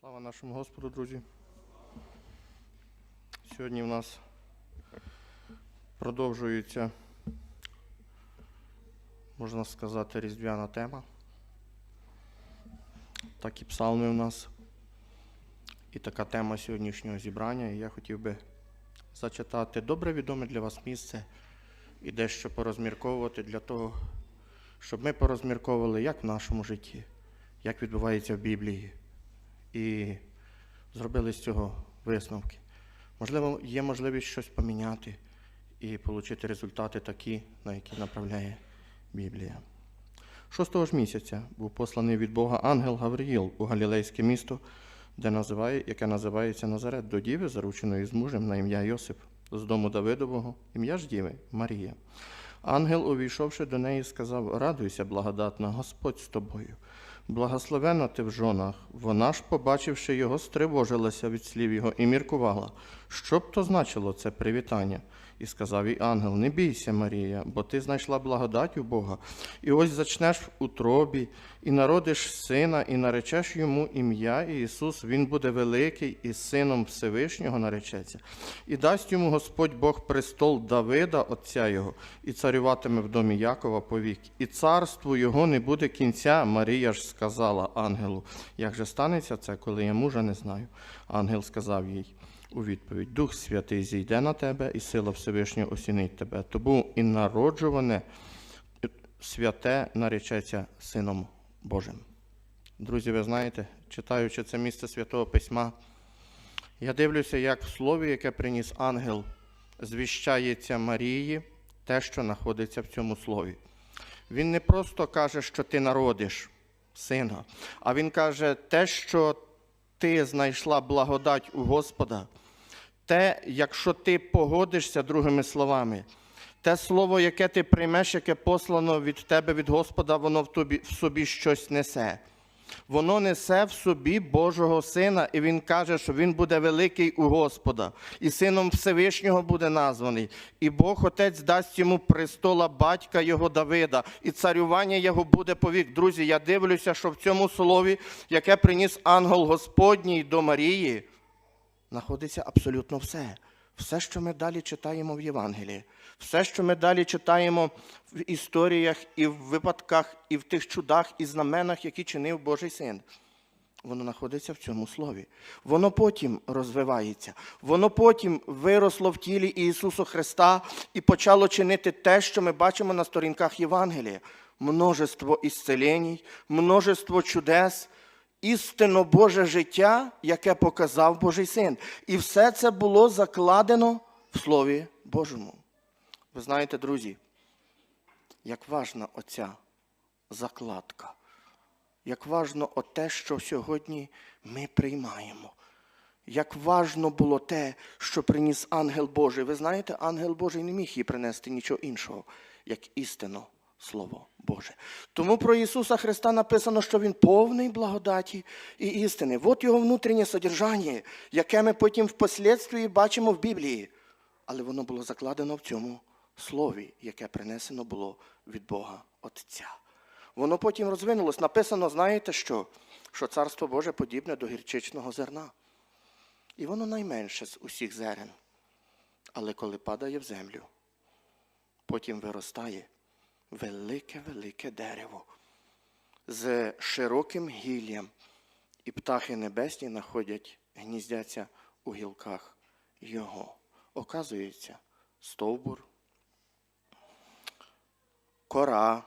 Слава нашому Господу, друзі. Сьогодні в нас продовжується, можна сказати, різдвяна тема. Так і псалми в нас. І така тема сьогоднішнього зібрання. І я хотів би зачитати добре відоме для вас місце і дещо порозмірковувати для того, щоб ми порозмірковували, як в нашому житті, як відбувається в Біблії і зробили з цього висновки. Можливо, є можливість щось поміняти і отримати результати такі, на які направляє Біблія. Шостого ж місяця був посланий від Бога ангел Гавриїл у Галілейське місто, де називає, яке називається Назарет, до діви, зарученої з мужем на ім'я Йосип, з дому Давидового, ім'я ж діви Марія. Ангел, увійшовши до неї, сказав: Радуйся, благодатна, Господь з тобою. Благословена ти в жонах. Вона ж, побачивши його, стривожилася від слів його і міркувала, що б то значило це привітання. І сказав їй ангел: Не бійся, Марія, бо ти знайшла благодать у Бога. І ось зачнеш в утробі, і народиш сина, і наречеш йому ім'я Ісус. Він буде великий, і сином Всевишнього наречеться. І дасть йому Господь Бог престол Давида, отця його, і царюватиме в домі Якова повік. І царству його не буде кінця. Марія ж сказала ангелу: Як же станеться це, коли я мужа не знаю? Ангел сказав їй у відповідь: Дух Святий зійде на тебе, і сила Всевишнього осінить тебе. Тому і народжуване святе наречеться Сином Божим. Друзі, ви знаєте, читаючи це місце Святого Письма, я дивлюся, як в слові, яке приніс ангел, звіщається Марії те, що знаходиться в цьому слові. Він не просто каже, що ти народиш сина, а він каже, те, що ти знайшла благодать у Господа, те, якщо ти погодишся, другими словами, те слово, яке ти приймеш, яке послано від тебе, від Господа, воно в, тобі, в собі щось несе. Воно несе в собі Божого Сина, і Він каже, що Він буде великий у Господа, і сином Всевишнього буде названий. І Бог Отець дасть йому престола батька його Давида, і царювання його буде повік. Друзі, я дивлюся, що в цьому слові, яке приніс ангел Господній до Марії, знаходиться абсолютно все. Все, що ми далі читаємо в Євангелії, все, що ми далі читаємо в історіях і в випадках, і в тих чудах і знаменах, які чинив Божий син. Воно знаходиться в цьому слові. Воно потім розвивається. Воно потім виросло в тілі Ісуса Христа і почало чинити те, що ми бачимо на сторінках Євангелія. Множество ісцелень, множество чудес, істинно Боже життя, яке показав Божий син. І все це було закладено в Слові Божому. Ви знаєте, друзі, як важна оця закладка, як важно оте, що сьогодні ми приймаємо. Як важно було те, що приніс ангел Божий. Ви знаєте, ангел Божий не міг їй принести нічого іншого, як істинно Слово Боже. Тому про Ісуса Христа написано, що Він повний благодаті і істини. От його внутрішнє содержання, яке ми потім впоследствії бачимо в Біблії. Але воно було закладено в цьому слові, яке принесено було від Бога Отця. Воно потім розвинулось. Написано, знаєте що? Що Царство Боже подібне до гірчичного зерна. І воно найменше з усіх зерен. Але коли падає в землю, потім виростає велике-велике дерево з широким гіллям, і птахи небесні находять, гніздяться у гілках його. Оказується, стовбур, кора,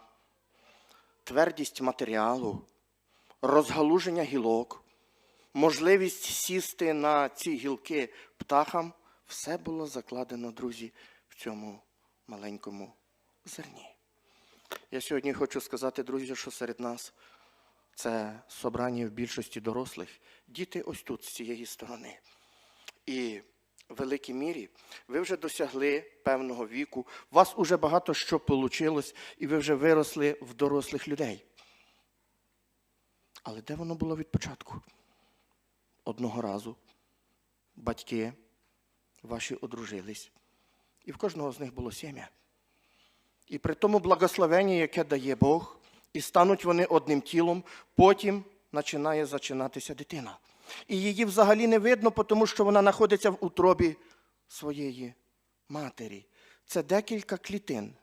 твердість матеріалу, розгалуження гілок, можливість сісти на ці гілки птахам, все було закладено, друзі, в цьому маленькому зерні. Я сьогодні хочу сказати, друзі, що серед нас це собрання в більшості дорослих, діти ось тут, з цієї сторони. І великій мірі ви вже досягли певного віку, у вас уже багато що вийшло, і ви вже виросли в дорослих людей. Але де воно було від початку? Одного разу батьки ваші одружились, і в кожного з них було сім'я. І при тому благословенні, яке дає Бог, і стануть вони одним тілом, потім починає зачинатися дитина. І її взагалі не видно, тому що вона знаходиться в утробі своєї матері. Це декілька клітин,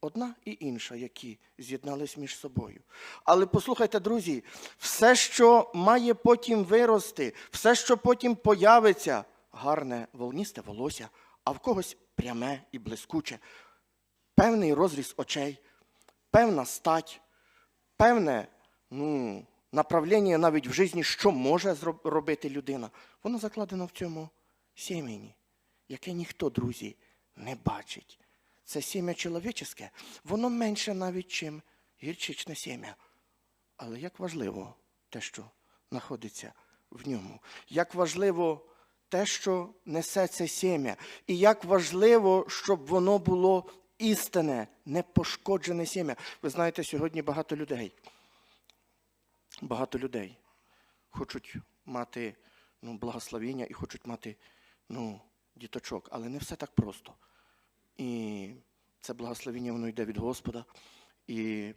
одна і інша, які з'єднались між собою. Але послухайте, друзі, все, що має потім вирости, все, що потім появиться, гарне волністе волосся, а в когось пряме і блискуче, певний розріз очей, певна стать, певне ну, направлення навіть в житті, що може робити людина, воно закладено в цьому сім'ї, яке ніхто, друзі, не бачить. Це сім'я чоловіче, воно менше навіть, чим гірчичне сім'я. Але як важливо те, що знаходиться в ньому, як важливо те, що несе це сім'я, і як важливо, щоб воно було істинне, непошкоджене сім'я. Ви знаєте, сьогодні багато людей, багато людей хочуть мати ну, благословіння і хочуть мати ну, діточок, але не все так просто. І це благословіння воно йде від Господа. І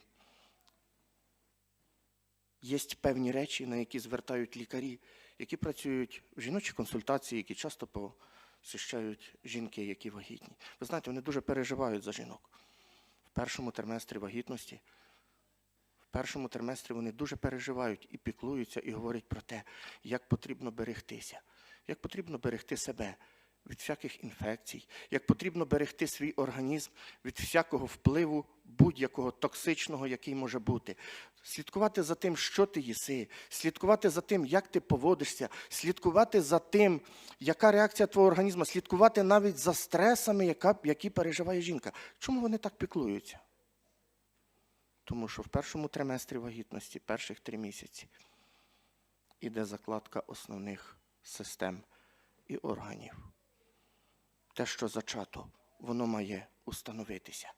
є певні речі, на які звертають лікарі, які працюють в жіночій консультації, які часто посіщають жінки, які вагітні. Ви знаєте, вони дуже переживають за жінок. В першому триместрі вагітності, першому триместрі вони дуже переживають і піклуються, і говорять про те, як потрібно берегтися, як потрібно берегти себе від всяких інфекцій, як потрібно берегти свій організм від всякого впливу будь-якого токсичного, який може бути. Слідкувати за тим, що ти їси, слідкувати за тим, як ти поводишся, слідкувати за тим, яка реакція твого організму, слідкувати навіть за стресами, які переживає жінка. Чому вони так піклуються? Тому що в першому триместрі вагітності, перших три місяці, іде закладка основних систем і органів те, що зачато, воно має установитися.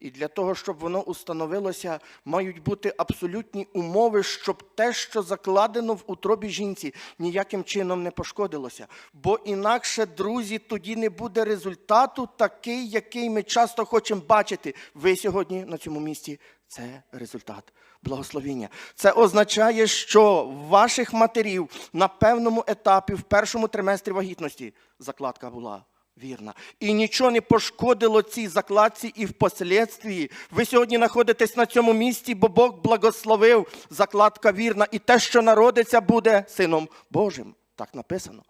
І для того, щоб воно установилося, мають бути абсолютні умови, щоб те, що закладено в утробі жінці, ніяким чином не пошкодилося. Бо інакше, друзі, тоді не буде результату такий, який ми часто хочемо бачити. Ви сьогодні на цьому місці це результат благословіння. Це означає, що ваших матерів на певному етапі, в першому триместрі вагітності, закладка була вірна. І нічого не пошкодило цій закладці, і впоследствії ви сьогодні знаходитесь на цьому місці, бо Бог благословив закладка вірна, і те, що народиться, буде сином Божим. Так написано,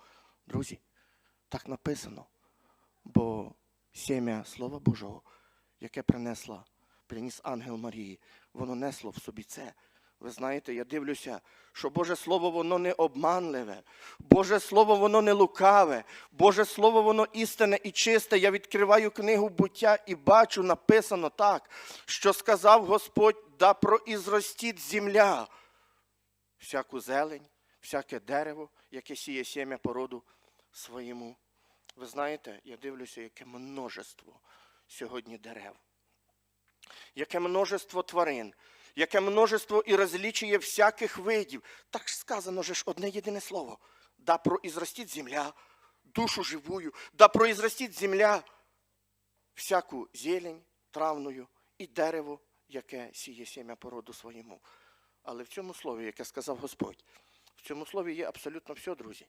друзі. Так написано. Бо сім'я Слова Божого, яке принесла, приніс ангел Марії, воно несло в собі це. Ви знаєте, я дивлюся, що Боже Слово воно не обманливе, Боже Слово воно не лукаве, Боже Слово воно істинне і чисте. Я відкриваю книгу буття і бачу, написано так, що сказав Господь, да проізростіть земля всяку зелень, всяке дерево, яке сіє сім'я породу своєму. Ви знаєте, я дивлюся, яке множество сьогодні дерев, яке множество тварин, яке множество і розлічує всяких видів. Так ж сказано же ж одне єдине слово. Да проізростіть земля, душу живую, да проізростіть земля всяку зелень травною і дерево, яке сіє сім'я породу своєму. Але в цьому слові, яке сказав Господь, в цьому слові є абсолютно все, друзі.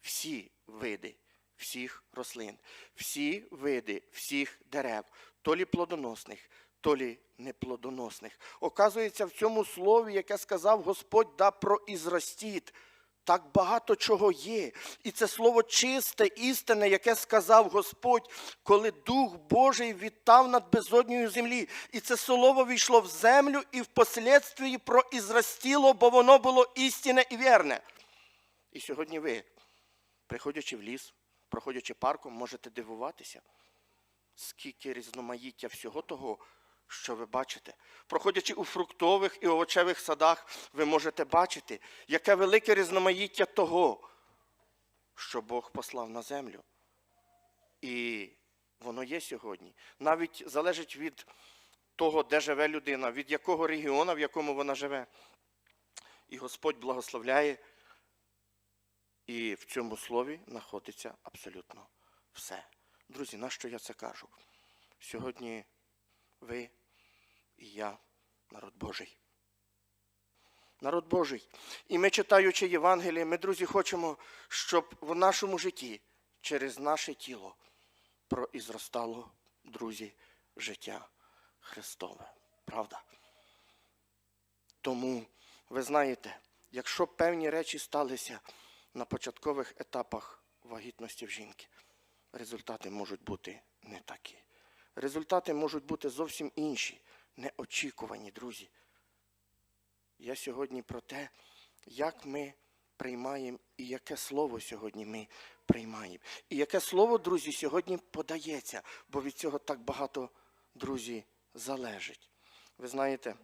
Всі види всіх рослин, всі види всіх дерев, то лі плодоносних, то лі неплодоносних. Оказується, в цьому слові, яке сказав Господь, да проізростіть. Так багато чого є. І це слово чисте, істинне, яке сказав Господь, коли Дух Божий вітав над безодньою землі. І це слово війшло в землю і впоследствії проізростіло, бо воно було істинне і вірне. І сьогодні ви, приходячи в ліс, проходячи парком, можете дивуватися, скільки різноманіття всього того, що ви бачите. Проходячи у фруктових і овочевих садах, ви можете бачити, яке велике різноманіття того, що Бог послав на землю. І воно є сьогодні. Навіть залежить від того, де живе людина, від якого регіону, в якому вона живе. І Господь благословляє. І в цьому слові знаходиться абсолютно все. Друзі, на що я це кажу? Сьогодні ви і я, народ Божий. народ Божий. І ми, читаючи Євангеліє, ми, друзі, хочемо, щоб в нашому житті через наше тіло проізростало, друзі, життя Христове. Правда? Тому, ви знаєте, якщо певні речі сталися на початкових етапах вагітності в жінки, результати можуть бути не такі. Результати можуть бути зовсім інші, неочікувані, друзі. Я сьогодні про те, як ми приймаємо і яке слово сьогодні ми приймаємо. І яке слово, друзі, сьогодні подається, бо від цього так багато, друзі, залежить. Ви знаєте,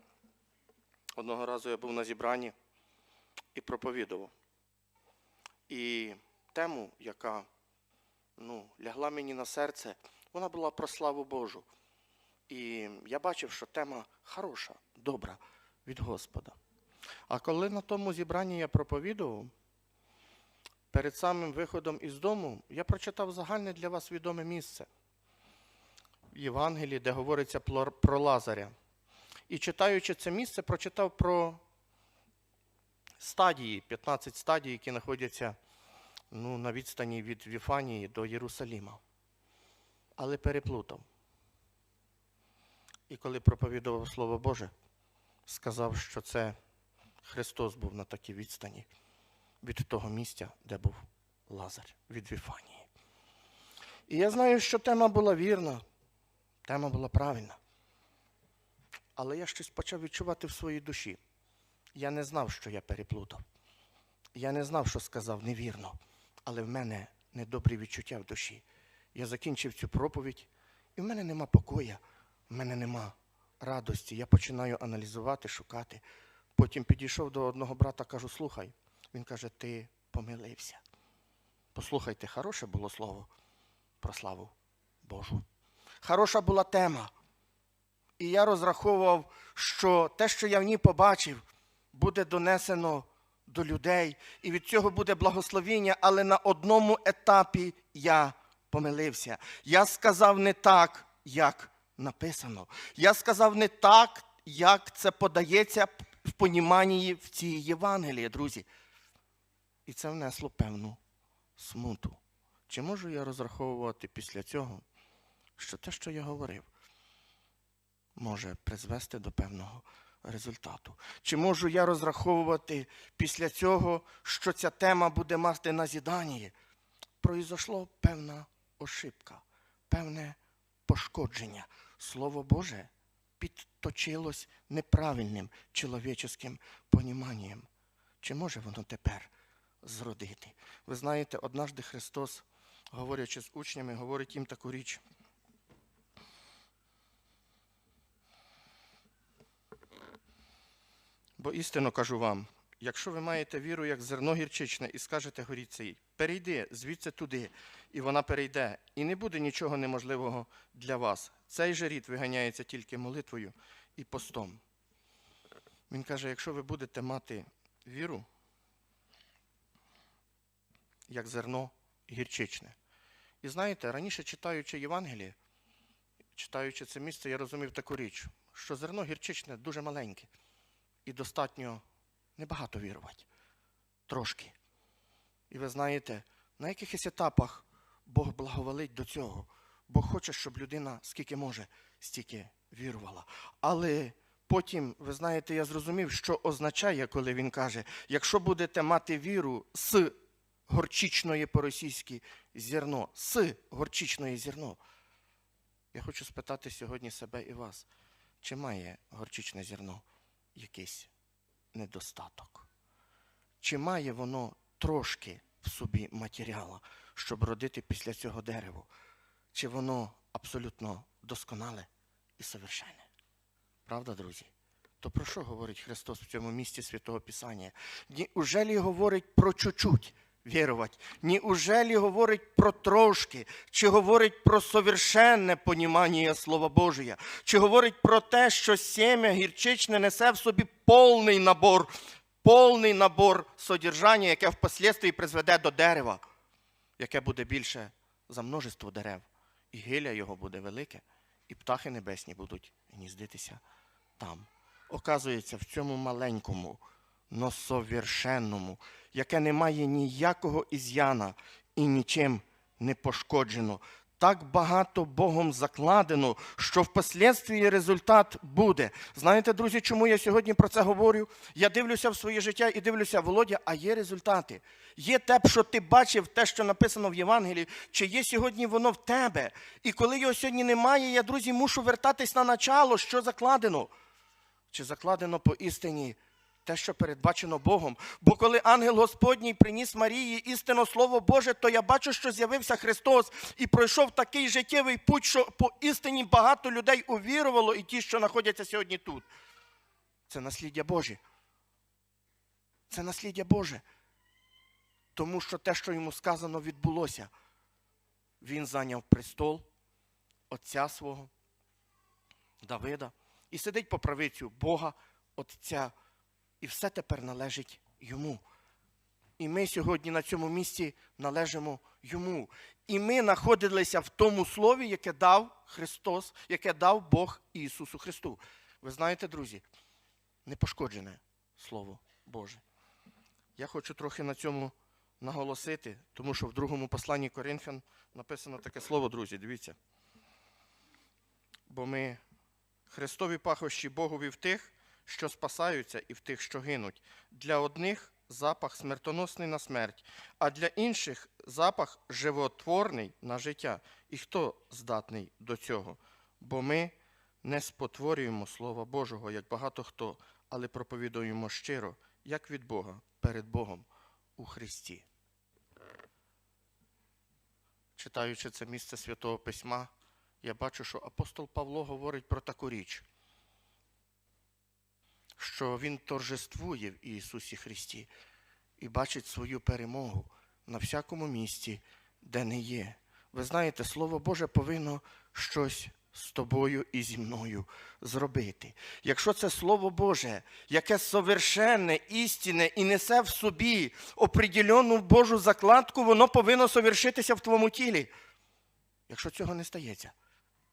одного разу я був на зібранні і проповідував. І тему, яка ну, лягла мені на серце, вона була про славу Божу. І я бачив, що тема хороша, добра від Господа. А коли на тому зібранні я проповідував, перед самим виходом із дому я прочитав загальне для вас відоме місце в Євангелії, де говориться про Лазаря. І читаючи це місце, прочитав про стадії, 15 стадій, які знаходяться ну, на відстані від Віфанії до Єрусаліма. Але переплутав. І коли проповідував Слово Боже, сказав, що це Христос був на такій відстані від того місця, де був Лазар, від Віфанії. І я знаю, що тема була вірна, тема була правильна. Але я щось почав відчувати в своїй душі. Я не знав, що я переплутав. Я не знав, що сказав невірно, але в мене недобрі відчуття в душі. Я закінчив цю проповідь, і в мене нема покоя, в мене нема радості. Я починаю аналізувати, шукати. Потім підійшов до одного брата, кажу, слухай. Він каже, ти помилився. Послухайте, хороше було слово про славу Божу. Хороша була тема. І я розраховував, що те, що я в ній побачив, буде донесено до людей, і від цього буде благословіння, але на одному етапі я помилився. Я сказав не так, як написано. Я сказав не так, як це подається в поніманні в цій Євангелії, друзі. І це внесло певну смуту. Чи можу я розраховувати після цього, що те, що я говорив, може призвести до певного результату? Чи можу я розраховувати після цього, що ця тема буде мати назідання? Произошло певна ошибка, певне пошкодження. Слово Боже підточилось неправильним чоловіческим поніманням. Чи може воно тепер зродити? Ви знаєте, однажды Христос, говорячи з учнями, говорить їм таку річ. Бо істинно кажу вам, якщо ви маєте віру, як зерно гірчичне, і скажете горі цей, перейди звідси туди, і вона перейде, і не буде нічого неможливого для вас. Цей же рід виганяється тільки молитвою і постом. Він каже, якщо ви будете мати віру, як зерно гірчичне. І знаєте, раніше читаючи Євангеліє, читаючи це місце, я розумів таку річ, що зерно гірчичне дуже маленьке і достатньо небагато вірувати. Трошки. І ви знаєте, на якихось етапах Бог благоволить до цього. Бог хоче, щоб людина скільки може, стільки вірувала. Але потім, ви знаєте, я зрозумів, що означає, коли він каже, якщо будете мати віру з горчичної по-російськи зерно, з горчичної зерно. Я хочу спитати сьогодні себе і вас, чи має горчичне зерно якийсь недостаток? Чи має воно трошки в собі матеріалу, щоб родити після цього дерево? Чи воно абсолютно досконале і совершенне? Правда, друзі? То про що говорить Христос в цьому місці Святого Писання? Неужели говорить про чуть-чуть вірувати? Неужели говорить про трошки? Чи говорить про совершенне понімання Слова Божия? Чи говорить про те, що сім'я гірчичне несе в собі повний набор, повний набор содержання, яке впоследствии призведе до дерева, яке буде більше за множество дерев, і гиля його буде велике, і птахи небесні будуть гніздитися там. Оказується, в цьому маленькому но совершенному, яке не має ніякого із'яна і нічим не пошкоджено. Так багато Богом закладено, що впоследствії результат буде. Знаєте, друзі, чому я сьогодні про це говорю? Я дивлюся в своє життя і дивлюся, Володя, а є результати. Є те, що ти бачив, те, що написано в Євангелії, чи є сьогодні воно в тебе. І коли його сьогодні немає, я, друзі, мушу вертатись на начало, що закладено. Чи закладено по істині те, що передбачено Богом. Бо коли ангел Господній приніс Марії істинно Слово Боже, то я бачу, що з'явився Христос і пройшов такий життєвий путь, що по істині багато людей увірувало, і ті, що знаходяться сьогодні тут. Це насліддя Боже. Це насліддя Боже. Тому що те, що йому сказано, відбулося. Він зайняв престол Отця свого, Давида, і сидить по правицю Бога, Отця, і все тепер належить йому. І ми сьогодні на цьому місці належимо йому. І ми знаходилися в тому слові, яке дав Христос, яке дав Бог Ісусу Христу. Ви знаєте, друзі, непошкоджене Слово Боже. Я хочу трохи на цьому наголосити, тому що в другому посланні Коринфян написано таке слово, друзі, дивіться. Бо ми Христові пахощі Богові в тих, що спасаються, і в тих, що гинуть. Для одних запах смертоносний на смерть, а для інших запах животворний на життя. І хто здатний до цього? Бо ми не спотворюємо Слова Божого, як багато хто, але проповідуємо щиро, як від Бога, перед Богом у Христі. Читаючи це місце Святого Письма, я бачу, що апостол Павло говорить про таку річ, що він торжествує в Ісусі Христі і бачить свою перемогу на всякому місці, де не є. Ви знаєте, Слово Боже повинно щось з тобою і зі мною зробити. Якщо це Слово Боже, яке совершенне, істинне і несе в собі определену Божу закладку, воно повинно совершитися в твоєму тілі. Якщо цього не стається,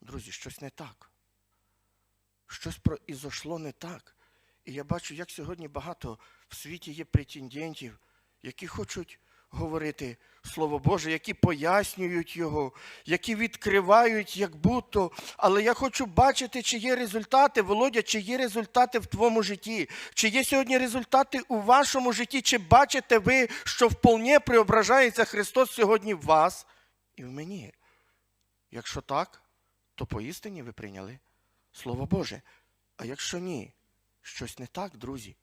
друзі, щось не так. Щось произошло не так. І я бачу, як сьогодні багато в світі є претендентів, які хочуть говорити Слово Боже, які пояснюють його, які відкривають як будто. Але я хочу бачити, чи є результати, Володя, чи є результати в твоєму житті, чи є сьогодні результати у вашому житті, чи бачите ви, що вполне преображається Христос сьогодні в вас і в мені. Якщо так, то поістині ви прийняли Слово Боже. А якщо ні, щось не так, друзі.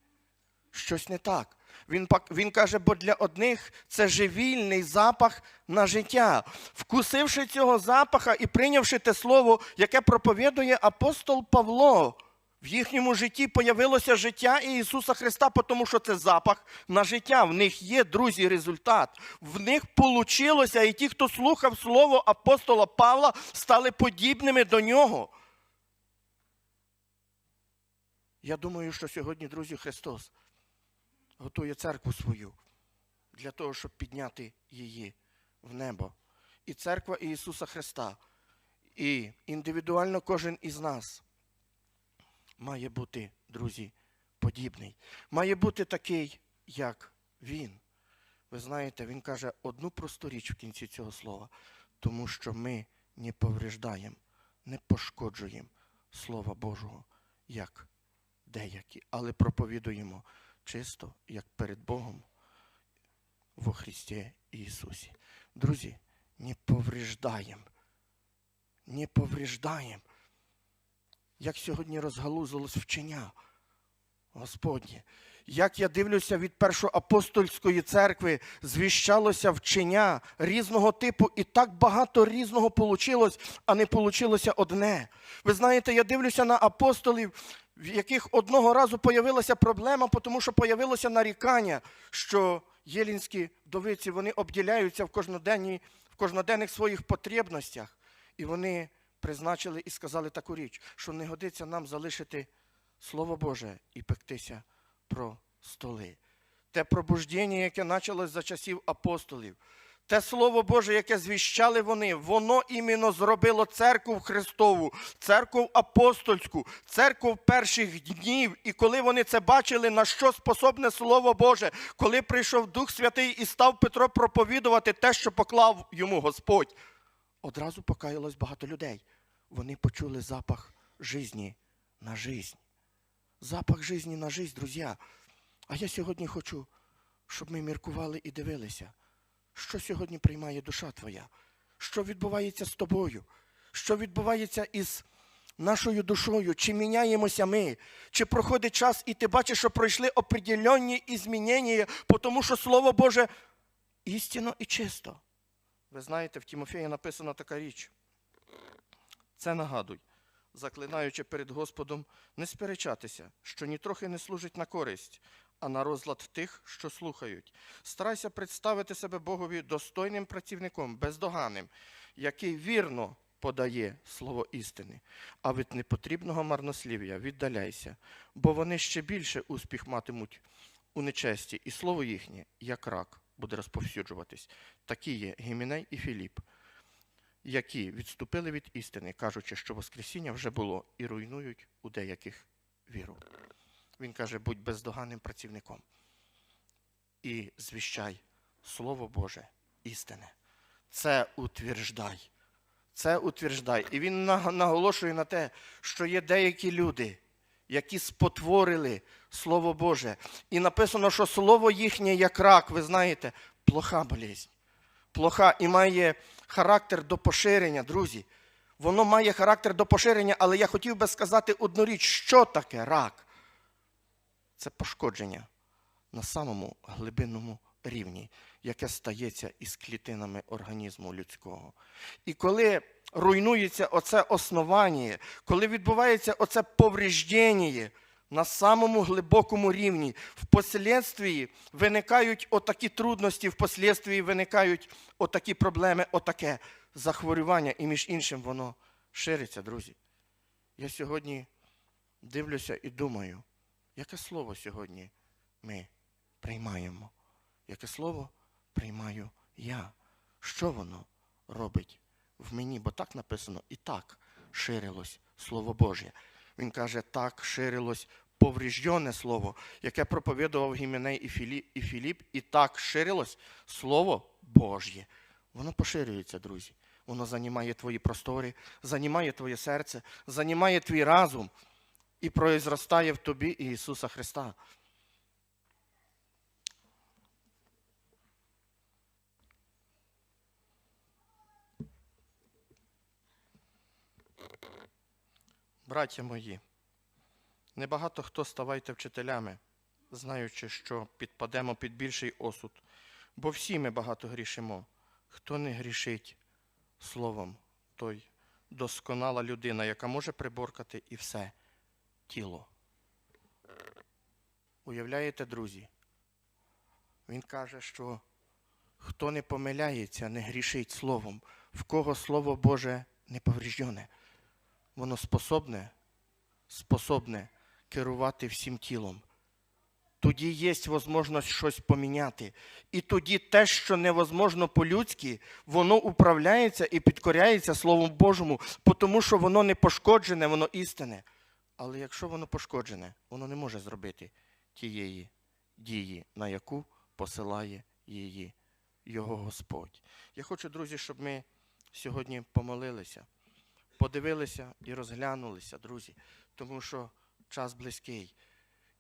Щось не так. Він, він каже, бо для одних це живільний запах на життя. Вкусивши цього запаха і прийнявши те слово, яке проповідує апостол Павло, в їхньому житті появилося життя Ісуса Христа, тому що це запах на життя. В них є, друзі, результат. В них получилося, і ті, хто слухав слово апостола Павла, стали подібними до нього. Я думаю, що сьогодні, друзі, Христос готує церкву свою для того, щоб підняти її в небо. І церква Ісуса Христа, і індивідуально кожен із нас має бути, друзі, подібний. Має бути такий, як Він. Ви знаєте, Він каже одну просту річ в кінці цього слова, тому що ми не повреждаємо, не пошкоджуємо Слова Божого, як деякі, але проповідуємо чисто, як перед Богом во Христі Ісусі. Друзі, не повреждаємо, не повреждаємо. Як сьогодні розгалузилось вчення Господнє. Як я дивлюся від першоапостольської церкви, звіщалося вчення різного типу, і так багато різного получилось, а не получилося одне. Ви знаєте, я дивлюся на апостолів, в яких одного разу появилася проблема, тому що появилося нарікання, що єлінські вдовиці вони обділяються в, в кожноденних своїх потребностях. І вони призначили і сказали таку річ, що не годиться нам залишити Слово Боже і пектися про столи. Те пробуждення, яке почалось за часів апостолів, те Слово Боже, яке звіщали вони, воно іменно зробило церкву Христову, церкву апостольську, церкву перших днів. І коли вони це бачили, на що способне Слово Боже, коли прийшов Дух Святий і став Петро проповідувати те, що поклав йому Господь, одразу покаялось багато людей. Вони почули запах жизни на жизнь. Запах жизни на жизнь, друзі. А я сьогодні хочу, щоб ми міркували і дивилися, що сьогодні приймає душа твоя, що відбувається з тобою, що відбувається із нашою душою, чи міняємося ми, чи проходить час, і ти бачиш, що пройшли определенні змінення, тому що Слово Боже істинно і чисто. Ви знаєте, в Тімофеї написана така річ. Це нагадуй, заклинаючи перед Господом, не сперечатися, що нітрохи не служить на користь, а на розлад тих, що слухають. Старайся представити себе Богові достойним працівником, бездоганним, який вірно подає слово істини. А від непотрібного марнослів'я віддаляйся, бо вони ще більше успіх матимуть у нечесті, і слово їхнє, як рак, буде розповсюджуватись. Такі є Гіміней і Філіп які відступили від істини, кажучи, що Воскресіння вже було, і руйнують у деяких віру. Він каже, будь бездоганним працівником і звіщай Слово Боже істине. Це утверждай. Це утверждай. І він наголошує на те, що є деякі люди, які спотворили Слово Боже. І написано, що слово їхнє, як рак, ви знаєте, плоха болезнь плоха і має характер до поширення, друзі. Воно має характер до поширення, але я хотів би сказати одну річ, що таке рак? Це пошкодження на самому глибинному рівні, яке стається із клітинами організму людського. І коли руйнується оце основання, коли відбувається оце повреждення на самому глибокому рівні, впоследствії виникають отакі трудності, впоследствії виникають отакі проблеми, отаке захворювання, і між іншим воно шириться, друзі. Я сьогодні дивлюся і думаю, яке слово сьогодні ми приймаємо? Яке слово приймаю я? Що воно робить в мені? Бо так написано, і так ширилось Слово Боже. Він каже, так ширилось повреждене слово, яке проповідував Гіменей і Філіп, і Філіп, і так ширилось Слово Божє. Воно поширюється, друзі. Воно займає твої простори, займає твоє серце, займає твій разум і произростає в тобі Ісуса Христа. Браття мої, небагато хто ставайте вчителями, знаючи, що підпадемо під більший осуд, бо всі ми багато грішимо. Хто не грішить словом, той досконала людина, яка може приборкати і все тіло. Уявляєте, друзі? Він каже, що хто не помиляється, не грішить словом, в кого Слово Боже не повреждене воно способне, способне керувати всім тілом. Тоді є можливість щось поміняти. І тоді те, що невозможно по-людськи, воно управляється і підкоряється Словом Божому, тому що воно не пошкоджене, воно істинне. Але якщо воно пошкоджене, воно не може зробити тієї дії, на яку посилає її його Господь. Я хочу, друзі, щоб ми сьогодні помолилися подивилися і розглянулися, друзі, тому що час близький.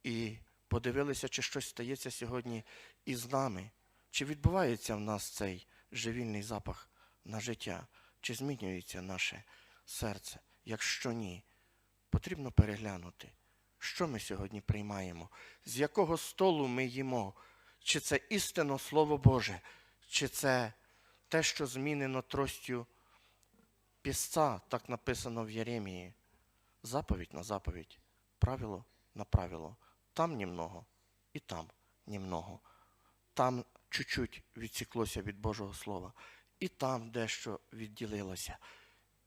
І подивилися, чи щось стається сьогодні із нами, чи відбувається в нас цей живільний запах на життя, чи змінюється наше серце. Якщо ні, потрібно переглянути, що ми сьогодні приймаємо, з якого столу ми їмо, чи це істинно Слово Боже, чи це те, що змінено тростю пісца, так написано в Єремії. Заповідь на заповідь, правило на правило. Там німного і там німного. Там чуть-чуть відсіклося від Божого Слова, і там дещо відділилося.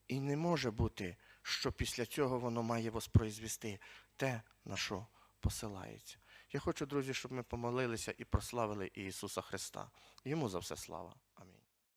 І не може бути, що після цього воно має воспроизвести те, на що посилається. Я хочу, друзі, щоб ми помолилися і прославили Ісуса Христа. Йому за все слава.